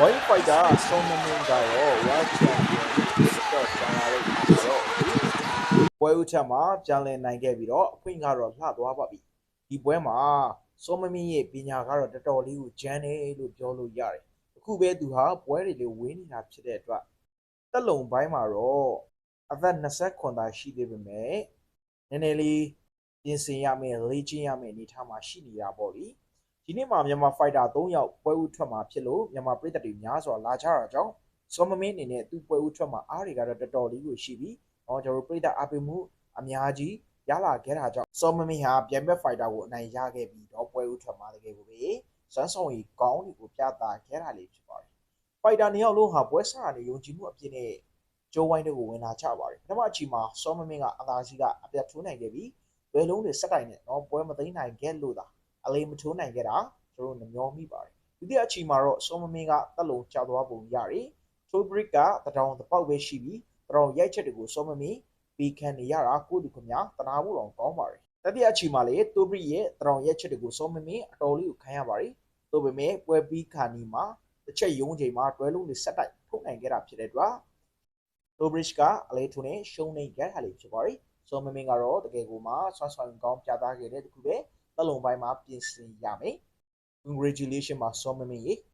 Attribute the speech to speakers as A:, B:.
A: White Fighter ဆောင်းမင်းကတော့ World Champion ဖြစ်တော့ကျန်လာတဲ့အခါကျတော့ပွဲဥချက်မှာပြန်လည်နိုင်ခဲ့ပြီးတော့အခွင့်ကတော့လှသွားပါပြီဒီပွဲမှာစောမမင်းရဲ့ပညာကတော့တော်တော်လေးကိုကျန်းတယ်လို့ပြောလို့ရတယ်အခုပဲသူဟာပွဲတွေလေးဝင်းနေတာဖြစ်တဲ့အတွက်တက်လုံပိုင်းမှာတော့အသက်29သားရှိသေးပေမဲ့နည်းနည်းလေးပြင်ဆင်ရမယ်လေ့ကျင့်ရမယ်အနေထားမှာရှိနေတာပေါ့လေ ဒီနေ့မှာမြန်မာဖိုက်တာ3ယောက်ပွဲဥထွက်မှာဖြစ်လို့မြန်မာပြည်သက်တွေများစွာလာကြတာကြောင့်စောမမင်းအနေနဲ့သူ့ပွဲဥထွက်မှာအားတွေကတော့တော်တော်လေးကိုရှိပြီးတော့ကျွန်တော်တို့ပြည်သက်အားပေးမှုအများကြီးရလာခဲ့တာကြောင့်စောမမင်းဟာပြန်ဘက်ဖိုက်တာကိုအနိုင်ရခဲ့ပြီးတော့ပွဲဥထွက်မှာတကယ်ကိုပဲစမ်းဆောင်ရီကောင်းတွေကိုပြသခဲ့တာလေးဖြစ်ပါတယ်ဖိုက်တာနှစ်ယောက်လုံးဟာပွဲစားကနေယုံကြည်မှုအပြည့်နဲ့ကျိုးဝိုင်းတွေကိုဝင်လာကြပါတယ်ပထမအချိန်မှာစောမမင်းကအသာစီးကအပြတ်ထိုးနိုင်ခဲ့ပြီးဘယ်လုံးတွေစက်တိုင်နဲ့တော့ပွဲမသိမ်းနိုင်ခဲ့လို့သာ အလေးမထိုးနိုင်ခဲ့တာကျွန်တော်တို့နှမျောမိပါတယ်ဒုတိယအချိန်မှာတော့စောမမင်းကတက်လုံးကြောက်သွားပုံရတယ်ထိုးဘရစ်ကတတောင်တပေါက်ပဲရှိပြီးတတောင်ရိုက်ချက်တွေကိုစောမမင်းပြီးခံနေရတာကိုလူခမတနာဖို့တော့ကောင်းပါတယ်တတိယအချိန်မှာလေတိုးဘရစ်ရဲ့တတောင်ရိုက်ချက်တွေကိုစောမမင်းအတော်လေးကိုခံရပါတယ်သို့ပေမဲ့ပွဲပြီးခါနီမှာတစ်ချက်ယုံချိန်မှာတွဲလုံးတွေဆက်တိုက်ထုတ်နိုင်ခဲ့တာဖြစ်တဲ့အတွက်တိုးဘရစ်ကအလေးထုံနဲ့ရှုံးနေခဲ့တာလေးဖြစ်ပါတယ်စောမမင်းကတော့တကယ်ကိုမှဆွမ်းဆွမ်းကောင်းပြသခဲ့တဲ့တခုပဲ တက်လုံပိုင်းမှာပြင်ဆင်ရမယ် congratulation မှာစောမမင်းရေ